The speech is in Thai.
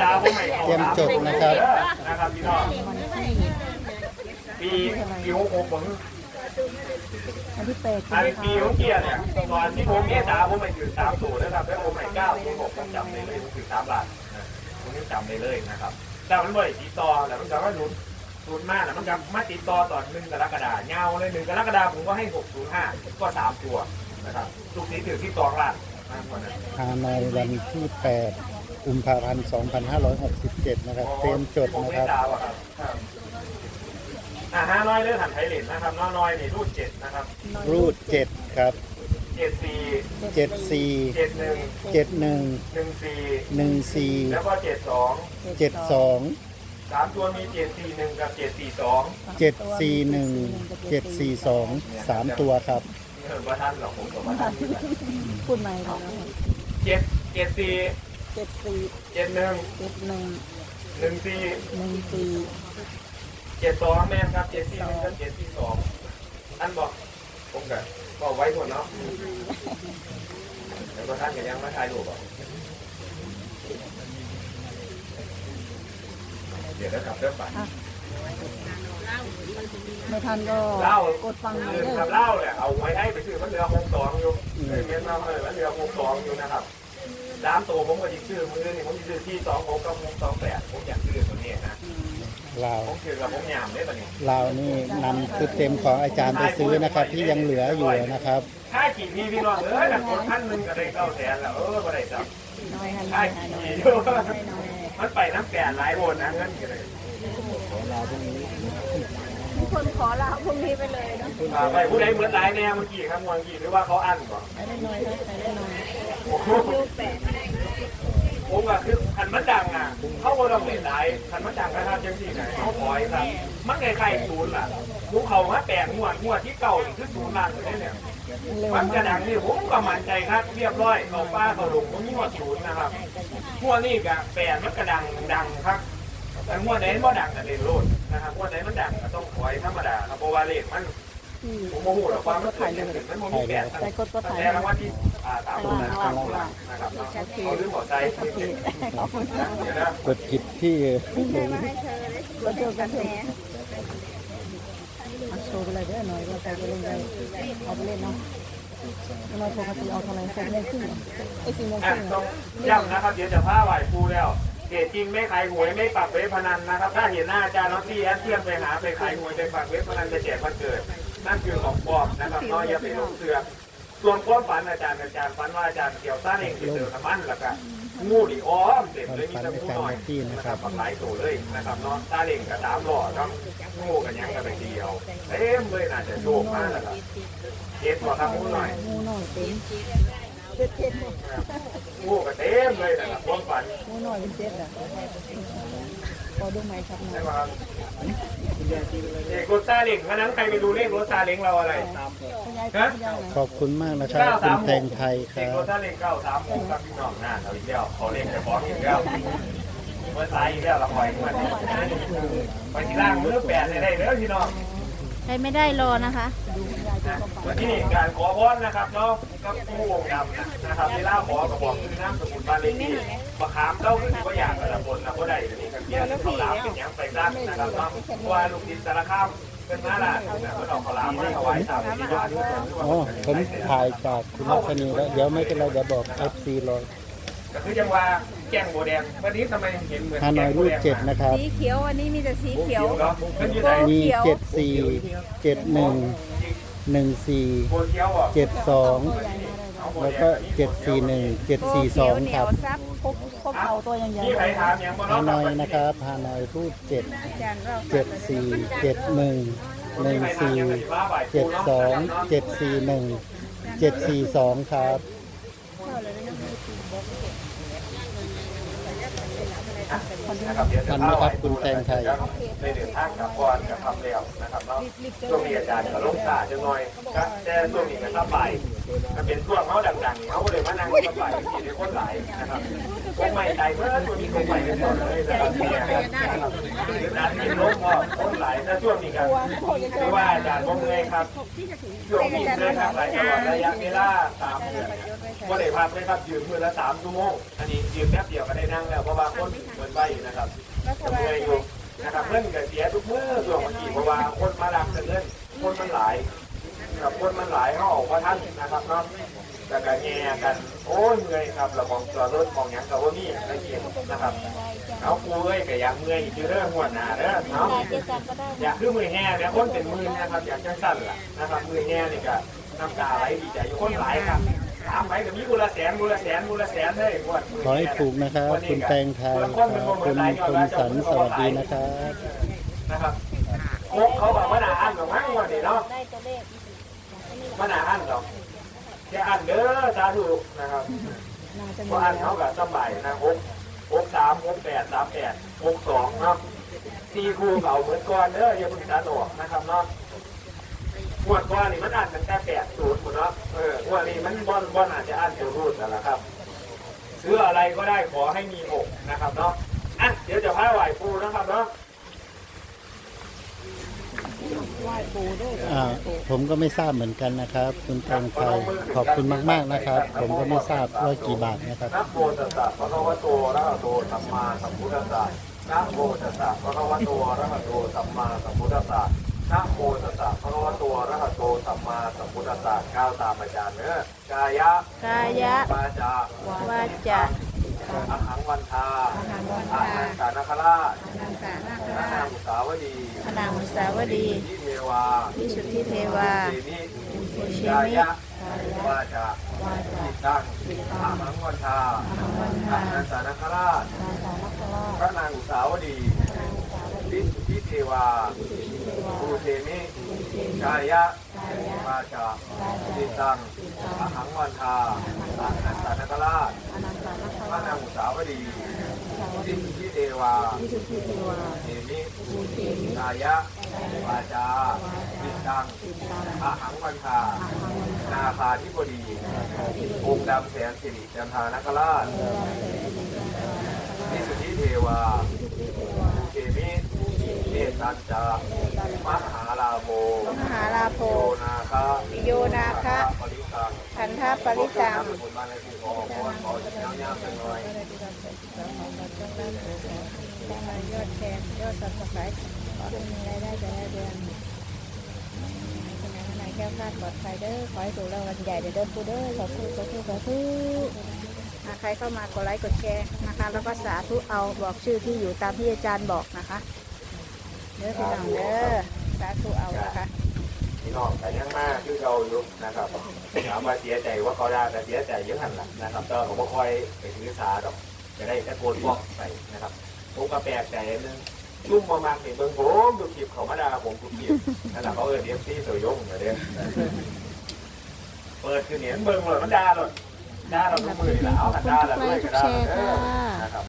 ษาผมให้เขาเตรียมจดนะครับ นะครับพี่น้องปีปีหกหกผมอันที่แปดอันปีหกเกียร์เนี่ยตอนที่ผมเมษาผมไปถือสามสูตรนะครับแล้วผมให้เก้าที่หกผมจำได้เลยผมถือสามบาทนะผมนี่จำได้เลยนะครับ แต่มันบ่อยติดต่อแต่มันจะว่าหลุดหลุดมากแล้วมันจะมาติดต่อตอนหนึ่งกรกฎาเงาเลยหนึ่งกรกฎาผมก็ให้หกศูนย์ห้าก็สามตัวนะครับทุกสีถือที่ตองล่างมากกว่านั้นฮานอยวันที่8 กุมภาพันธ์ 2567 นะครับ เตรียมจดผมนะไม่ครับดาวอะครับอ่าห้าร้อยเลือดหันไทยเหรียญนะครับน้อยน้อยนี่รูดเจ็ดนะครับรูด 7 ครับ เจ็ดสี่74เจ็ดหนึ่ง71หนึ่งสี่14แล้วก็เจ็ดสอง72 สามตัวมีเจ็ดสี่หนึ่งกับเจ็ดสี่สอง741 742 3 ตัวครับเออว่าท่านหรอกผมกับว่าท่านพูดใหม่เลยเจ็ดเจ็ดสี่ เจ็ดสี่เจ็ดหนึ่งเจ็ดหนึ่งหนึ่งสี่หนึ่งสี่เจ็ดสองแม่นครับเจ็ดสี่หนึ่งกับเจ็ดสี่สองท่านบอกผมกับบอกไว้หมดเนาะแล้วก็ท่านก็ยังไม่ทายถูกอะเดี๋ยวนะครับเริ่มไปไม่ทันก็เล่ากดฟังหน่อยคือเด้อทำเล่าเนี่ยเอาไว้ให้ไปซื้อมันเรือหกสองอยู่เออเมียนมาเลยมันเรือหกสองอยู่นะครับ สามตัวผมก็จะซื้อมือนี่ผมจะซื้อที่สองหกกับหกสองแปดผมอยากซื้อตัวนี้นะลาวผมซื้อกับผมยามได้ปะเนี่ยลาวนี่นำชุดเต็มของอาจารย์ไปซื้อนะครับ ที่ยังเหลืออยู่นะครับค่ากี่พี่พี่น้องเอ้ยแต่คนท่านหนึ่งก็ได้เก้าแสนแล้วเออก็ได้จับน้อยให้น้ค่าอยกี่ให้น้อยอยู่ให้น้อยมันไปน้ำแก่หลายโอนนะเงินก็เลยทุกคนขอลาพรุ่งนี้ไปเลยเนาะอ่าไปผู้ใดเหมือนหลายแนวเมื่อกี้ครับเมื่อกี้หรือว่าเขาอั้นก่อนไปได้น้อยนะไปได้น้อยโอ้โห ผมอะคือขันมันดังอะเขาก็ต้องเล่นได้ขันมันดังนะครับจังสี่ไหนเขาปล่อยครับ มันไงใครศูนย์ล่ะภูเขามาแปลงงวดงวดที่เก่านี่คือศูนย์ล้านเลยเนี่ยมันกระดังนี่ผมก็มั่นใจครับ เรียบร้อยเขาป้าเขาลงมมีหมดศูนย์นะครับพวกนี้กะแปลนมันกระดังดังครับแต่งวดไหนบ่ดังกันเลยโลดนะครับงวดไหนมันดังก็ต้องคอยธรรมดาครับเพราะว่าเลขมัน ที่ผมโมโหหรอกว่ามันเกิดอย่างอื่นมันบ่มีแปดใจกดก็ถ่ายแต่รางวัลที่อ่าข้ามนั้นนะครับเนาะเขาลืมหัวใจโอเคขอบคุณค่ะเดี๋ยวนะกดผิดที่เราเจอกันเถอะเอาโชว์ไปเลยเด้หน่อยเราใจจะลงไปเอาไปเล่นเนาะเราปกติเอาเท่าไหร่หกโมงครึ่งเหรอไอ้สี่โมงคอะรึ่งเหรต้อองย้ำนะครับเดี๋ยวจะพาไหวครูแล้วเหตุจริงไม่ขายหวยไม่ปรับเว็บพนันนะครับ ถ้าเห็นหน้าอาจารย์น็อตตี้แอดเทียมไปหาไปขายหวยไปปรับเว็บพนันจะแจกวันเกิด นั่นคือของปลอมนะครับน้อยอย่าไปลงเสือส่วนความฝันอาจารย์อาจารย์ฝันว่าอาจารย์เกี่ยวซ่าเองที่เจอน้ำมันแล้วก็งูดิอ้อมเต็มเลยมีแต่งูหน่อยนะครับหลายตัวเลยนะครับเนาะซาเล้งกับสามหล่อเนาะงูกันยังกันไปเดียวเต็มเลยน่าจะโชคมากแล้วครับเจ็บกว่าครับงูหน่อยงูหน่อยเต็มเจ็ดเจ็ดงูกันเต็มเลยนะครับความฝันงูหน่อยเป็นเจ็ดอะ ขอดูไหมครับหน่ใช่อยไหมครับเลขรถซาเล้งวันนั้นใครไปดูเลขรถซาเล้งเราอะไร คุณยายคุณยายไหนขอบคุณมากนะครับ คุณแตงไทยคเลขรัรบ ถซาเล้งเก้าสามหกครับพี่น้องน่าเอาอีกแล้วเขาเลขจะฟ้องอีกแล้วเมื่อสายอีกแล้วเราปล่อยมันไปที่ล่างมือแปดได้ได้แล้วพี่น้อง ใครไม่ได้รอนะคะดูคุณยายดูก็ไปวันที่การขอพรนะครับเนาะก็ผู้วงดำนะครับเวลาขอกระบอกคือน้ำสมุนบ้านเลขที่มะขามเต้าขึ้นก็อยากกระบนนะก็ได้เดี๋ยวนี้กันเกี่ยวกับข้าวหลามเป็นยังไปรักนะครับเนาะเพราะว่าลูกดินสารคามเป็นมาละนะก็ดอกข้าวหลามมาถวายตามที่ว่าด้วยอ๋อผมถ่ายจากคุณลักษณีแล้วเดี๋ยวไม่เป็นไรเดี๋ยวบอก FC รอก็คือยังว่า แกงโบแดงวันนี้ทำไมเห็นเหมือนฮานอยรูดเจ็ดนะครับ สีเขียวอันนี้มีแต่สีเขียวเนาะมันอยู่ไหนมีเจ็ดสี่เจ็ดหนึ่งหนึ่งสี่โบเขียวอะเจ็ดสองแล้วก็เจ็ดสี่หนึ่งเจ็ดสี่สองครับซับพบพบเอาตัวยังไงนี่ใครถามยังบ่ฮาเนาะนอยนะครับฮานอยรูดเจ็ดจานเราเจ็ดสี่เจ็ดหนึ่งหนึ่งสี่เจ็ดสองเจ็ดสี่หนึ่งเจ็ดสี่สองครับ นะครับเดี๋ยวจะทันไหมครับคุณแตงไทยในเดือนทางกับก่อนกับทำแล้วนะครับเนาะช่วงนี้อาจารย์ก็ลงตาจังหน่อยก็แต่ช่วงนี้ก็สบา ยก็เป็นช่วงเขาดังๆเขาก็เลยมานั่งสบายที่ได้คนหลายนะครับคงไม่ใจเมื่อช่วนี้คงไม่กันหมดเลยนะครับเนี่ยนะครับเดือนนั้นที่ลงก็คนหลายถ้าช่วงนี้กันคือว่าอาจารย์บ่เมื่อยครับช่วงนี้เลยครับหลายตลอดระยะเวลาสามเดือนเนี่ยก็ได้พักเลยครับยืนมือละสามชั่วโมงอันนี้ยืนแป๊บเดียวก็ได้นั่งแล้วเพราะว่าคนเหมือนไปนะครับจะเมื่อยอยู่นะครับเงินก็เสียทุกมื้อส่วนบางทีเพราะว่าคนมารับเงินคนมันหลาย กับคนมันหลายเขาออกมาท่านนะครับเนาะแต่ก็แง่กัน โอ้ยเมื่อยครับเรามองตัวรถมองหยังกับว่านี่อะไรเงี้ยนะครับเอาปูเอ้ยก็อยากเมื่อยอยู่เรื่องหัวหน้าเด้องเนาะอยากคือมือแห่เนี่ยคนเป็นมือนะครับ อยากจังสั้นล่ะนะครับมือแห่นี่ก็น้ำตาไหลดีใจอยู่คนหลายครับถามไปก็มีมูลแสนมูลแสนมูลแสนเลยวดขอให้ถูกนะครับคุณแตงไทยครับคุณคมสันสวัสดีนะครับนะครับโคกเขาบอกว่าหนาอันหรอกมั้งงวันนี้เนาะ ได้ตัวเลขว่าหนาอันหรอกแค่อันเด้อสาธุนะครับน่าจะเพราะอันเขากับสบายนะหกหกสามหกแปดสามแปดหกสองเนาะสี่คู่เก่าเหมือนก่อนเด้ออย่าเพิ่งตัดออกนะครับเนาะงวดก่อนนี่มันอ่านตั้งแต่แปดศูนย์หมดเนาะเอองวดนี้มันบอนบอนอาจจะอ่านเดี๋ยวรูดนั่นแหละครับซื้ออะไรก็ได้ขอให้มีหกนะครับเนาะอะเดี๋ยวจะพาไหวปูนะครับเนาะ ไหว้ปูด้วยอ่าผมก็ไม่ทราบเหมือนกันนะครับ คุณแตงไทยขอบคุณมาก ๆนะครับ ผมก็ไม่ทราบว่ากี่บาทนะครับ นะโมตัสสะภะคะวะโตอะระหะโตสัมมาสัมพุทธัสสะนะโมตัสสะภะคะวะโตอะระหะโตสัมมาสัมพุทธัสสะนะโมตัสสะภะคะวะโตอะระหะโตสัมมาสัมพุทธัสสะก้าวตามอาจารย์เนื้อกายะกายะวาจาวาจา อาหังวันทาอาหังกานาคราชนังกะนาคนารานามุสาวดีพนางมุสาวดีที่เทวาวิสุทธิเทวาเดนิยายะวาจาจิตตังอาหังวันทาอาหังกานาคราชพระนางอุสาวดีวิสุทธิเทวาภูเทมิกายะวาจาจิตตังอหังวันทาอาหังสานกราชพระนางอุสาวดีวิสุทธิเทวา เทมิกายะวาจาจิตตังอหังวันทานาคาธิบดีองค์ดำแสนสิริจันทานคราชวิสุทธิเทวาเกมิเนตันจามหาลาโมมหาลาโภโยนาคะโยนาคะ ปริตังพันธปริตาในที่ขอขอขอจาเงาเป็นหน่อยได้มยอดแชร์ยอดสับสไครต์ขอให้มีรายได้แต่ละเดือนขณะไหนแก้วคลาดปลอดภัยเด้อขอให้ถูกรางวัลใหญ่เด้อเด้อปูเด้อขอพูดขอพูดขอพูดอะใครเข้ามากดไลค์กดแชร์นะคะแล้วก็สาธุเอาบอกชื่อที่อยู่ตามที่อาจารย์บอกนะคะเด้อพี่น้องเด้อสาธุเอานะคะ น้องแต่ยังมากคือเราอยู่นะครับถามว่าเสียใจว่าเขาได้แต่เสียใจเยอะหันหลังนะครับก็ผมก็คอยไปถือสาดอกจะได้ตะโกนบอกไปนะครับผมก็แปลกใจนึงชุ่มประมาณเป็นเบิ้งผมดูคลิปเขามาด่าผมกูคลิปนั่นแหละเขาเออเดียมซี่ตัวยงมาเด้อเปิดคือเหนียนเบิ้งเลยมันด่าเลยด่าเราทุกมือแล้วเอากันด่าเราด้วยก็ด่าเลยนะครับ